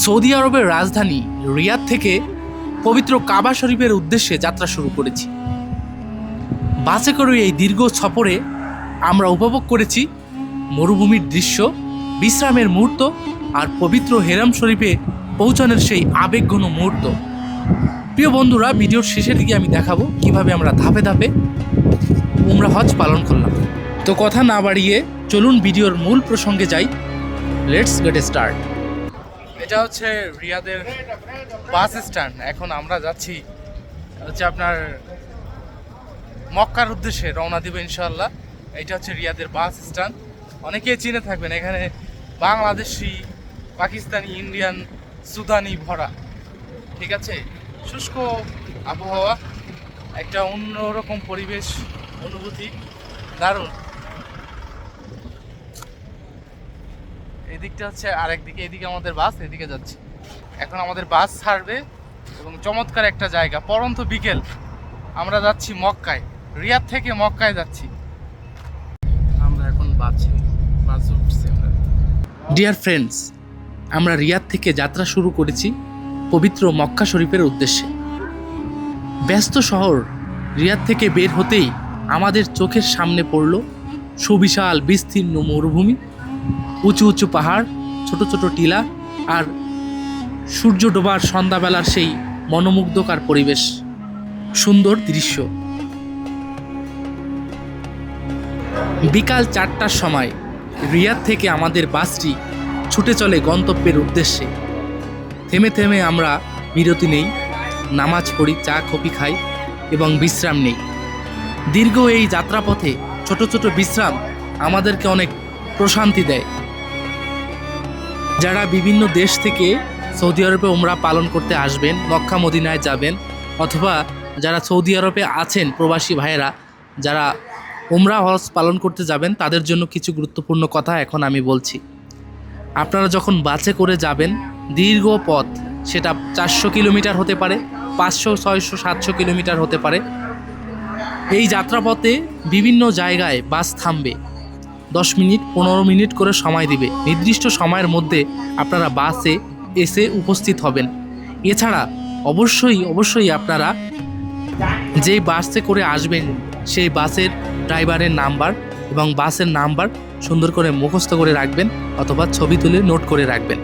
Saudi আরবের রাজধানী রিয়াদ থেকে পবিত্র কাবা শরীফের উদ্দেশ্যে যাত্রা শুরু করেছি। বাসে করে এই দীর্ঘ সফরে আমরা উপভোগ করেছি মরুভূমির দৃশ্য, বিশ্রামের মুহূর্ত আর পবিত্র হেরাম শরীফে পৌঁছানোর সেই আবেগঘন মুহূর্ত। প্রিয় বন্ধুরা, ভিডিওর শেষের দিকে আমি দেখাবো কীভাবে আমরা ধাপে ধাপে উমরা হজ পালন করলাম। তো কথা না বাড়িয়ে চলুন ভিডিওর মূল প্রসঙ্গে যাই। লেটস গেট স্টার্ট এটা হচ্ছে রিয়াদের বাস স্ট্যান্ড। এখন আমরা যাচ্ছি হচ্ছে আপনার মক্কার উদ্দেশ্যে রওনা দিব ইনশাল্লাহ এটা হচ্ছে রিয়াদের বাস স্ট্যান্ড। অনেকেই চিনে থাকবেন, এখানে বাংলাদেশি, পাকিস্তানি, ইন্ডিয়ান, সুদানি ভরা। ঠিক আছে? শুষ্ক আবহাওয়া, একটা অন্যরকম পরিবেশ, অনুভূতি। দারুণ। এদিকটা হচ্ছে আরেক দিকে, এদিকে আমাদের বাস, এদিকে যাচ্ছে। এখন আমাদের বাস ছাড়বে এবং চমৎকার একটা জায়গা, পরন্ত বিকেল। আমরা যাচ্ছি মক্কায়, রিয়াদ থেকে মক্কায় যাচ্ছি। আমরা এখন বাসে বাসে উঠছি আমরা। ডিয়ার ফ্রেন্ডস আমরা রিয়াদ থেকে যাত্রা শুরু করেছি পবিত্র মক্কা শরীফের উদ্দেশ্যে। ব্যস্ত শহর রিয়াদ থেকে বের হতেই আমাদের চোখের সামনে পড়ল সুবিশাল, বিস্তীর্ণ মরুভূমি। উঁচু উঁচু পাহাড়, ছোট ছোট টিলা আর সূর্য ডোবার সন্ধ্যাবেলার সেই মনোমুগ্ধকার পরিবেশ। সুন্দর দৃশ্য। বিকাল চারটার সময় রিয়াদ থেকে আমাদের বাসটি ছুটে চলে গন্তব্যের উদ্দেশ্যে। থেমে থেমে আমরা বিরতি নেই, নামাজ পড়ি, চা, কফি খাই এবং বিশ্রাম নেই। দীর্ঘ এই যাত্রাপথে ছোট ছোট বিশ্রাম আমাদেরকে অনেক প্রশান্তি দেয়। যারা বিভিন্ন দেশ থেকে সৌদি আরবে ওমরা পালন করতে আসবেন, মক্কা মদিনায় যাবেন, অথবা যারা সৌদি আরবে আছেন প্রবাসী ভাইয়েরা, যারা ওমরা হজ পালন করতে যাবেন, তাদের জন্য কিছু গুরুত্বপূর্ণ কথা এখন আমি বলছি। আপনারা যখন বাসে করে যাবেন, দীর্ঘ পথ, সেটা চারশো কিলোমিটার হতে পারে, পাঁচশো, ছয়শো, সাতশো কিলোমিটার হতে পারে। এই যাত্রাপথে বিভিন্ন জায়গায় বাস থামবে। দশ মিনিট, পনেরো মিনিট করে সময় দিবে। নির্দিষ্ট সময়ের মধ্যে আপনারা বাসে এসে উপস্থিত হবেন। এছাড়া অবশ্যই অবশ্যই আপনারা যে বাসে করে আসবেন, সেই বাসের ড্রাইভারের নাম্বার এবং বাসের নাম্বার সুন্দর করে মুখস্থ করে রাখবেন অথবা ছবি তুলে নোট করে রাখবেন।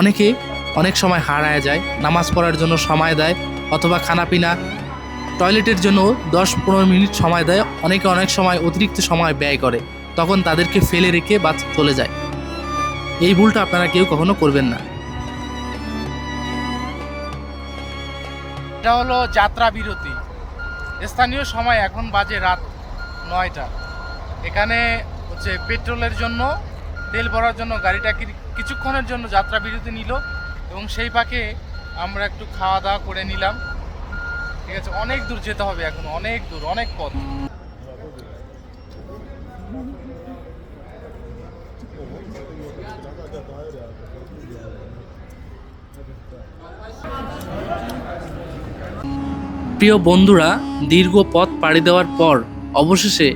অনেকে অনেক সময় হারায় যায়, নামাজ পড়ার জন্য সময় দেয় অথবা খানাপিনা, টয়লেটের জন্য দশ পনেরো মিনিট সময় দেয়, অনেকে অনেক সময় অতিরিক্ত সময় ব্যয় করে। তখন তাদেরকে ফেলে রেখে বাস চলে যায়। এই ভুলটা আপনারা কেউ কখনো করবেন না। এটা হলো যাত্রা বিরতি। স্থানীয় সময় এখন বাজে রাত নয়টা। এখানে হচ্ছে পেট্রোলের জন্য, তেল ভরার জন্য, গাড়িটা কিছুক্ষণের জন্য যাত্রা বিরতি নিল এবং সেই পাকে আমরা একটু খাওয়া দাওয়া করে নিলাম। ঠিক আছে, অনেক দূর যেতে হবে এখন, অনেক দূর, অনেক পথ। প্রিয় বন্ধুরা, দীর্ঘ পথ পাড়ি দেওয়ার পর অবশেষে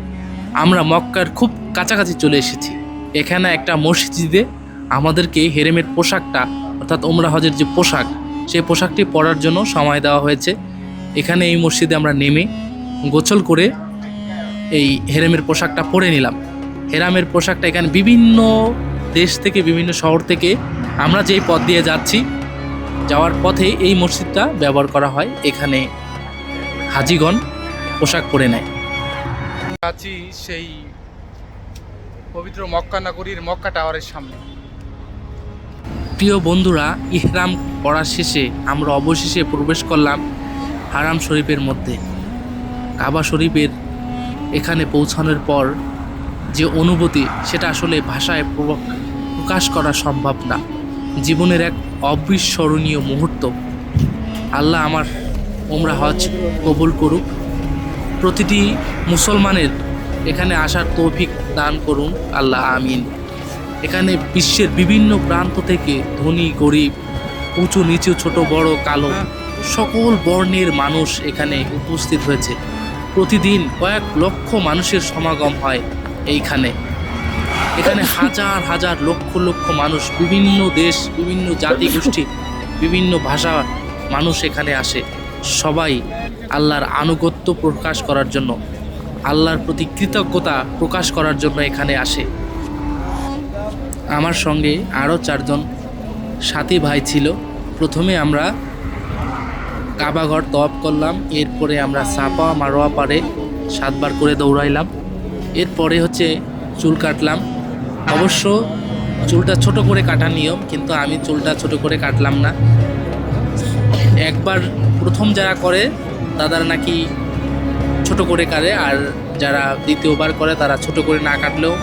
আমরা মক্কার খুব কাছাকাছি চলে এসেছি। এখানে একটা মসজিদে আমাদেরকে হেরেমের পোশাকটা, অর্থাৎ ওমরা হজের যে পোশাক, সেই পোশাকটি পরার জন্য সময় দেওয়া হয়েছে। এখানে এই মসজিদে আমরা নেমে গোসল করে এই হেরেমের পোশাকটা পরে নিলাম। হেরামের পোশাকটা এখানে বিভিন্ন দেশ থেকে বিভিন্ন শহর থেকে আমরা যেই পথ দিয়ে যাচ্ছি যাওয়ার পথে এই মসজিদটা ব্যবহার করা হয়। এখানে হাজিগণ পোশাক পরে নেয়। আছি সেই পবিত্র মক্কা নগরীর মক্কা টাওয়ারের সামনে। প্রিয় বন্ধুরা ইহরাম পড়া শেষে আমরা অবশেষে প্রবেশ করলাম হারাম শরীফের মধ্যে। কাবা শরীফের এখানে পৌঁছানোর পর যে অনুভূতি সেটা আসলে ভাষায় প্রকাশ করা সম্ভব না। জীবনের এক অবিস্মরণীয় মুহূর্ত। আল্লাহ আমার ওমরা হজ কবুল করুক। প্রতিটি মুসলমানের এখানে আসার তৌফিক দান করুন। আল্লাহ আমিন। এখানে বিশ্বের বিভিন্ন প্রান্ত থেকে ধনী, গরিব, উঁচু, নিচু, ছোট, বড়, কালো সকল বর্ণের মানুষ এখানে উপস্থিত হয়েছে। প্রতিদিন কয়েক লক্ষ মানুষের সমাগম হয় এইখানে। এখানে হাজার হাজার লক্ষ লক্ষ মানুষ, বিভিন্ন দেশ, বিভিন্ন জাতি গোষ্ঠী, বিভিন্ন ভাষা মানুষ এখানে আসে। সবাই আল্লাহর আনুগত্য প্রকাশ করার জন্য, আল্লাহর প্রতি কৃতজ্ঞতা প্রকাশ করার জন্য এখানে আসে। আমার সঙ্গে আরও চারজন সাথী ভাই ছিল। প্রথমে আমরা কাবাঘর তপ করলাম, এরপরে আমরা সাপা মারোয়া পারে সাতবার করে দৌড়াইলাম। এরপরে হচ্ছে চুল কাটলাম। অবশ্য চুলটা ছোট করে কাটার নিয়ম, কিন্তু আমি চুলটা ছোট করে কাটলাম না। একবার প্রথম যারা করে, তাদের নাকি ছোট করে কাটে, আর যারা দ্বিতীয়বার করে, তারা ছোট করে না কাটলেও,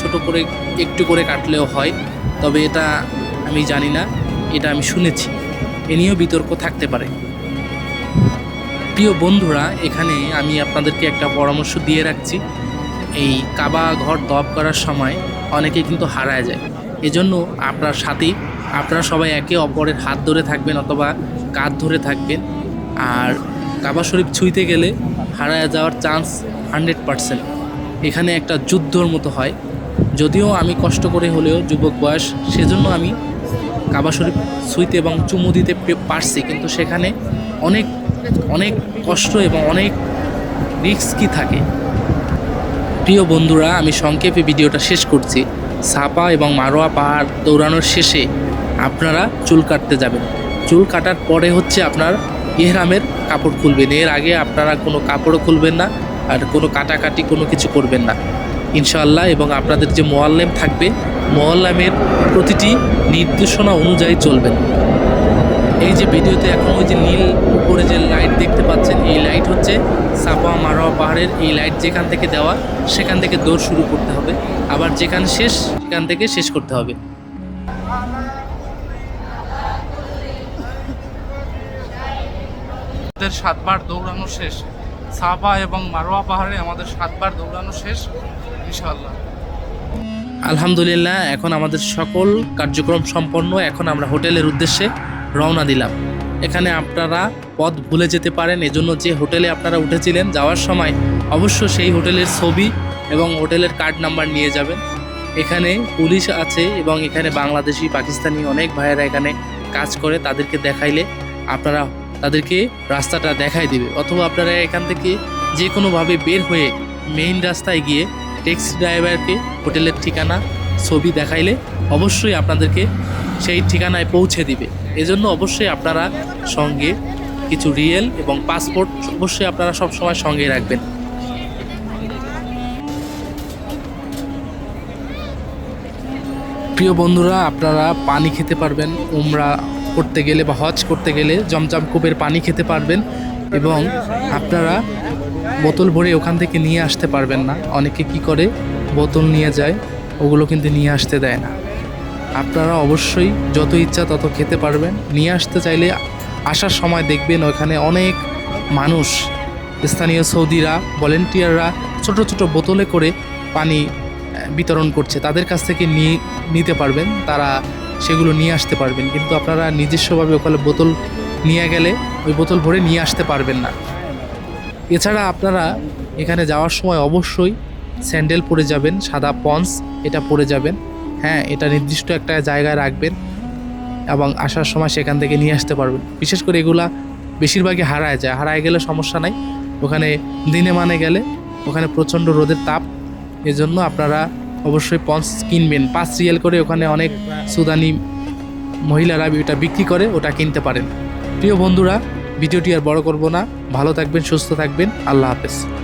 ছোট করে, একটু করে কাটলেও হয়। তবে এটা আমি জানি না, এটা আমি শুনেছি। এ নিয়েও বিতর্ক থাকতে পারে। প্রিয় বন্ধুরা, এখানে আমি আপনাদেরকে একটা পরামর্শ দিয়ে রাখছি। এই কাবা ঘর তপ করার সময় অনেকে কিন্তু হারায় যায়। এজন্য আপনার সাথী, আপনারা সবাই একে অপরের হাত ধরে থাকবেন অথবা কাঁধ ধরে থাকবেন। আর কাবা শরীফ ছুঁইতে গেলে হারায় যাওয়ার চান্স হান্ড্রেড পারসেন্ট এখানে একটা যুদ্ধর মতো হয়। যদিও আমি কষ্ট করে হলেও যুবক বয়স, সেজন্য আমি কাবা শরীফ ছুঁইতে এবং চুমু দিতে পারছি। কিন্তু সেখানে অনেক অনেক কষ্ট এবং অনেক রিস্কি থাকে। প্রিয় বন্ধুরা, আমি সংক্ষেপে ভিডিওটা শেষ করছি। সাপা এবং মারোয়া পাহাড় দৌড়ানোর শেষে আপনারা চুল কাটতে যাবেন। চুল কাটার পরে হচ্ছে আপনার ইহরামের কাপড় খুলবেন। এর আগে আপনারা কোনো কাপড়ও খুলবেন না আর কোনো কাটাকাটি কোনো কিছু করবেন না। ইনশাআল্লাহ, এবং আপনাদের যে মোয়াল্লেম থাকবে, মোয়াল্লামের প্রতিটি নির্দেশনা অনুযায়ী চলবেন। এই যে ভিডিওতে এখন ওই যে নীল উপরে যে লাইট দেখতে পাচ্ছেন, এই লাইট হচ্ছে সাপা মারোয়া পাহাড়ের এই লাইট যেখান থেকে দেওয়া, সেখান থেকে দৌড় শুরু করতে হবে। আবার যেখানে শেষ, সেখান থেকে শেষ করতে হবে। আমাদের সাতবার দৌড়ানো শেষ। সাপা এবং মারোয়া পাহাড়ে আমাদের সাতবার দৌড়ানো শেষ, ইনশাআল্লাহ। আলহামদুলিল্লাহ, এখন আমাদের সকল কার্যক্রম সম্পন্ন। এখন আমরা হোটেলের উদ্দেশ্যে রওনা দিলাম। এখানে আপনারা পথ ভুলে যেতে পারেন, এজন্য যে হোটেলে আপনারা উঠেছিলেন যাওয়ার সময় অবশ্য সেই হোটেলের ছবি এবং হোটেলের কার্ড নাম্বার নিয়ে যাবেন। এখানে পুলিশ আছে এবং এখানে বাংলাদেশি, পাকিস্তানি অনেক ভাইয়েরা এখানে কাজ করে, তাদেরকে দেখাইলে আপনারা, তাদেরকে রাস্তাটা দেখাই দিবে। অথবা আপনারা এখান থেকে যে কোনোভাবে বের হয়ে মেইন রাস্তায় গিয়ে ট্যাক্সি ড্রাইভারকে হোটেলের ঠিকানা, ছবি দেখাইলে অবশ্যই আপনাদেরকে সেই ঠিকানায় পৌঁছে দিবে। এজন্য অবশ্যই আপনারা সঙ্গে কিছু রিয়েল এবং পাসপোর্ট অবশ্যই আপনারা সব সময় সঙ্গে রাখবেন। প্রিয় বন্ধুরা, আপনারা পানি খেতে পারবেন, উমরা করতে গেলে বা হজ করতে গেলে জমজম কূপের পানি খেতে পারবেন এবং আপনারা বোতল ভরে ওখান থেকে নিয়ে আসতে পারবেন না। অনেকে কি করে? বোতল নিয়ে যায়, ওগুলো কিন্তু নিয়ে আসতে দেয় না। আপনারা অবশ্যই যত ইচ্ছা তত খেতে পারবেন। নিয়ে আসতে চাইলে আসার সময় দেখবেন ওখানে অনেক মানুষ, স্থানীয় সৌদিরা, ভলেন্টিয়াররা ছোট ছোট বোতলে করে পানি বিতরণ করছে। তাদের কাছ থেকে নিয়ে নিতে পারবেন, তারা সেগুলো নিয়ে আসতে পারবেন। কিন্তু আপনারা নিজস্বভাবে ওখানে বোতল নিয়ে গেলে ওই বোতল ভরে নিয়ে আসতে পারবেন না। এছাড়া আপনারা এখানে যাওয়ার সময় অবশ্যই স্যান্ডেল পরে যাবেন, সাদা পন্স, এটা পরে যাবেন। হ্যাঁ এটা নির্দিষ্ট একটা জায়গায় রাখবেন এবং আসার সময় সেখান থেকে নিয়ে আসতে পারবেন। বিশেষ করে এগুলা বেশিরভাগই হারায় যায়। হারায় গেলে সমস্যা নাই। ওখানে দিনে মানে গেলে ওখানে প্রচণ্ড রোদের তাপ। এজন্য আপনারা অবশ্যই পন্স কিনবেন। পাঁচ রিয়েল করে ওখানে অনেক সুদানি মহিলারা এটা বিক্রি করে, ওটা কিনতে পারেন। প্রিয় বন্ধুরা, ভিডিওটি আর বড় করব না। ভালো থাকবেন, সুস্থ থাকবেন। আল্লাহ হাফেজ।